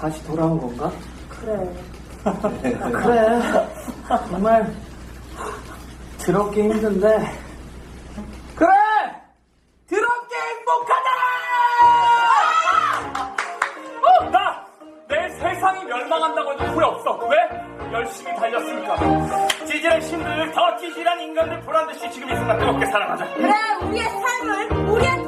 다시 돌아온 건가? 그래. 그래. 정말 더럽게 힘든데. 그래! 더럽게 행복하다! 어, 나! 내 세상이 멸망한다고 해도 후회 없어. 왜? 열심히 달렸으니까. 찌질한 신들, 더 찌질한 인간들 보란듯이 지금 이 순간 뜨겁게 사랑하자. 그래, 우리의 삶을, 우리의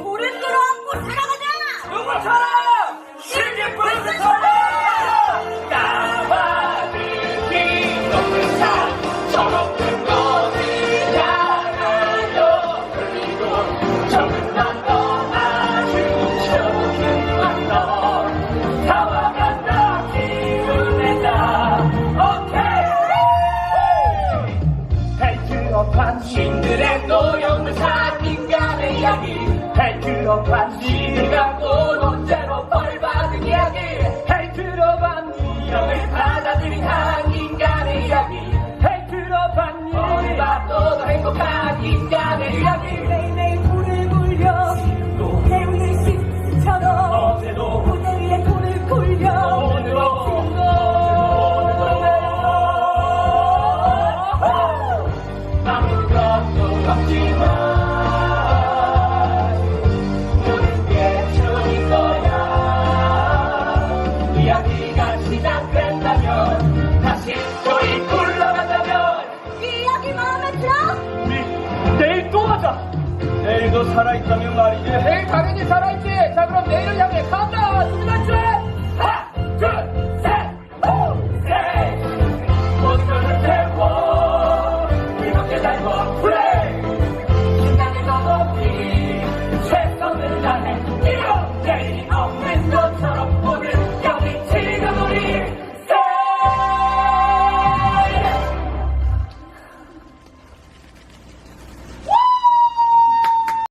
한 신들의 노역물산 인간의 이야기. 벨트업한 신을 갖고 논제로 벌받은 이야기. 벨트업한 이형을 받아들인 한 인간의 이야기. 벨트업한 어디 봐도 행복한 인간 다시 소리 올라간다면 이 이야기 마음에 들어? 네, 또 하자. 내일도 살아있다면 말이지. 내일 당연히 살아있지. 자 그럼 내일을 향해 간다. 수민한테 하나 둘셋호셋. 모든 것을 태워 이렇게 살고 플레이 신나게 가서 이 최선을 다해 이런 내일이 없네.